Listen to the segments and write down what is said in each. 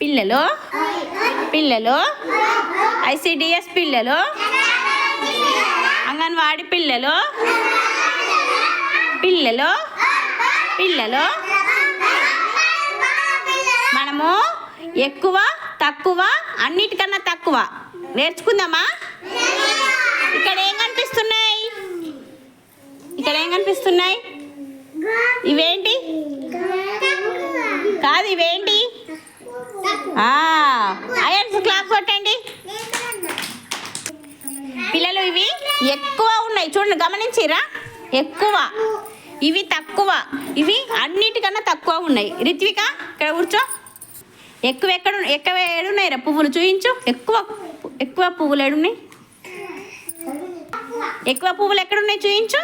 పిల్లలు? పిల్లలు? ఐసిడిఎస్ పిల్లలు? అంగన్వాడి పిల్లలు? పిల్లలు? పిల్లలు? మనము ఎక్కువ తక్కువ అన్నిటికన్నా తక్కువ. నేర్చుకుందామా? ఇక్కడ ఏం కనిపిస్తున్నాయి? ఇక్కడ ఏం కనిపిస్తున్నాయి? ఇవేంటి? కాదు ఇవేంటి? అయన్స్ క్లాప్ కొట్టండి. పిల్లలు ఇవి ఎక్కువ ఉన్నాయి. చూడండి గమనించిరా ఎక్కువ. ఇవి తక్కువ. ఇవి అన్నిటికన్నా తక్కువ ఉన్నాయి. రిత్విక ఇక్కడ కూర్చో. ఎక్కువ ఎక్కడ ఎక్కువ ఏడున్నాయి రా పువ్వులు? చూయించు. ఎక్కువ ఎక్కువ పువ్వులు ఏడున్నాయి ఎక్కువ పువ్వులు ఎక్కడున్నాయి చూయించు.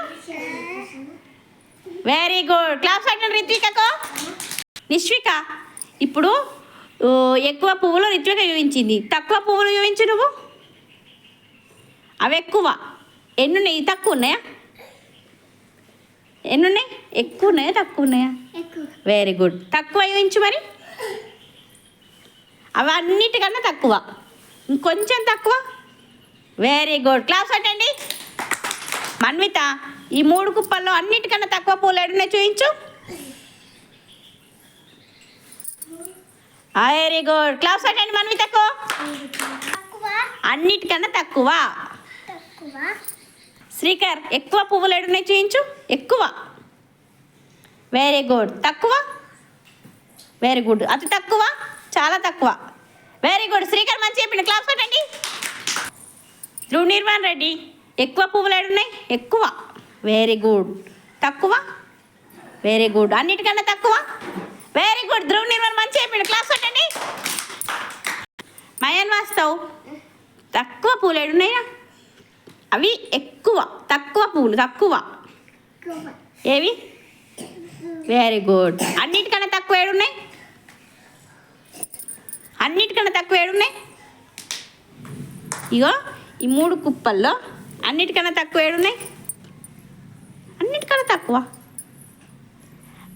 వెరీ గుడ్ క్లాస్ పెట్టండి రిత్వికకు. నిష్విక ఇప్పుడు ఎక్కువ పువ్వులు రిత్విక చూపించింది తక్కువ పువ్వులు చూపించు నువ్వు? అవి ఎక్కువ. ఎన్ని ఉన్నాయి తక్కువ ఉన్నాయా? ఎన్ని ఉన్నాయి ఎక్కువ ఉన్నాయా? తక్కువ ఉన్నాయా? వెరీ గుడ్ తక్కువ చూపించు మరి. అవి అన్నిటికన్నా తక్కువ. ఇంకొంచెం తక్కువ. వెరీ గుడ్ క్లాస్ పెట్టండి మన్విత ఈ మూడు కుప్పల్లో అన్నిటికన్నా తక్కువ పూలు ఏడున్నాయి చూపించు. వెరీ గుడ్ క్లాస్ పెట్టండి మన్వితకు అన్నిటికన్నా తక్కువ. శ్రీకర్ ఎక్కువ పువ్వులు ఏడున్నాయి చూయించు. ఎక్కువ. వెరీ గుడ్ తక్కువ? వెరీ గుడ్ అతి తక్కువ? చాలా తక్కువ. వెరీ గుడ్ శ్రీకర్ మంచి చెప్పింది క్లాస్ పెట్టండి ధ్రువ్ నిర్మాణ్ రెడ్డి ఎక్కువ పువ్వులు ఏడున్నాయి? ఎక్కువ. వెరీ గుడ్ తక్కువ? వెరీ గుడ్ అన్నిటికన్నా తక్కువ? వెరీ గుడ్ ధ్రువ్ నిర్మల్ మంచి అయిపోయింది. క్లాస్ పెట్టండి మయన్ వాస్తవ్. తక్కువ పూలు ఏడున్నాయా అవి ఎక్కువ. తక్కువ పూలు తక్కువ. ఏవి? వెరీ గుడ్ అన్నిటికన్నా తక్కువ ఏడున్నాయి? అన్నిటికన్నా తక్కువ ఏడున్నాయి? ఇగో ఈ మూడు కుప్పల్లో అన్నిటికన్నా తక్కువ ఏడున్నాయి? అన్నిటికన్నా తక్కువ.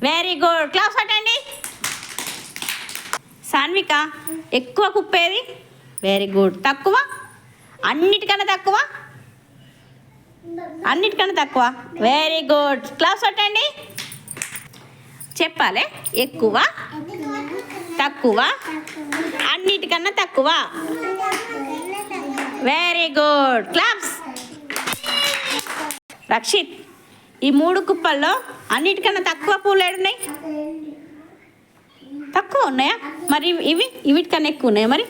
Very good class అటండి. సాన్విక ఎక్కువ కుప్పేది? వెరీ గుడ్ తక్కువ? అన్నిటికన్నా తక్కువ? అన్నిటికన్నా తక్కువ. వెరీ గుడ్ క్లాస్ అటండి. చెప్పాలి. ఎక్కువ? తక్కువ? అన్నిటికన్నా తక్కువ? Very good claps Rakshit. ఈ మూడు కుప్పల్లో అన్నిటికన్నా తక్కువ పూలు ఏడున్నాయి? తక్కువ ఉన్నాయా? మరి ఇవి- ఇవిటికన్నా ఎక్కువ ఉన్నాయా మరి?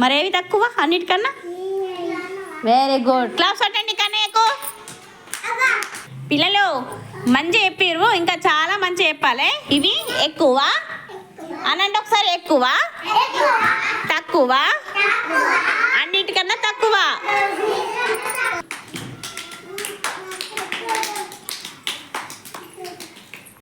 మరి ఏవి తక్కువ? అన్నిటికన్నా? వెరీ గుడ్ క్లాస్ అటెండీ కానీ ఎక్కువ? పిల్లలు మంచి చెప్పిర్రు ఇంకా చాలా మంచి చెప్పాలి. ఇవి ఎక్కువ? అనంటే ఒకసారి ఎక్కువ? తక్కువ? అన్నిటికన్నా తక్కువ?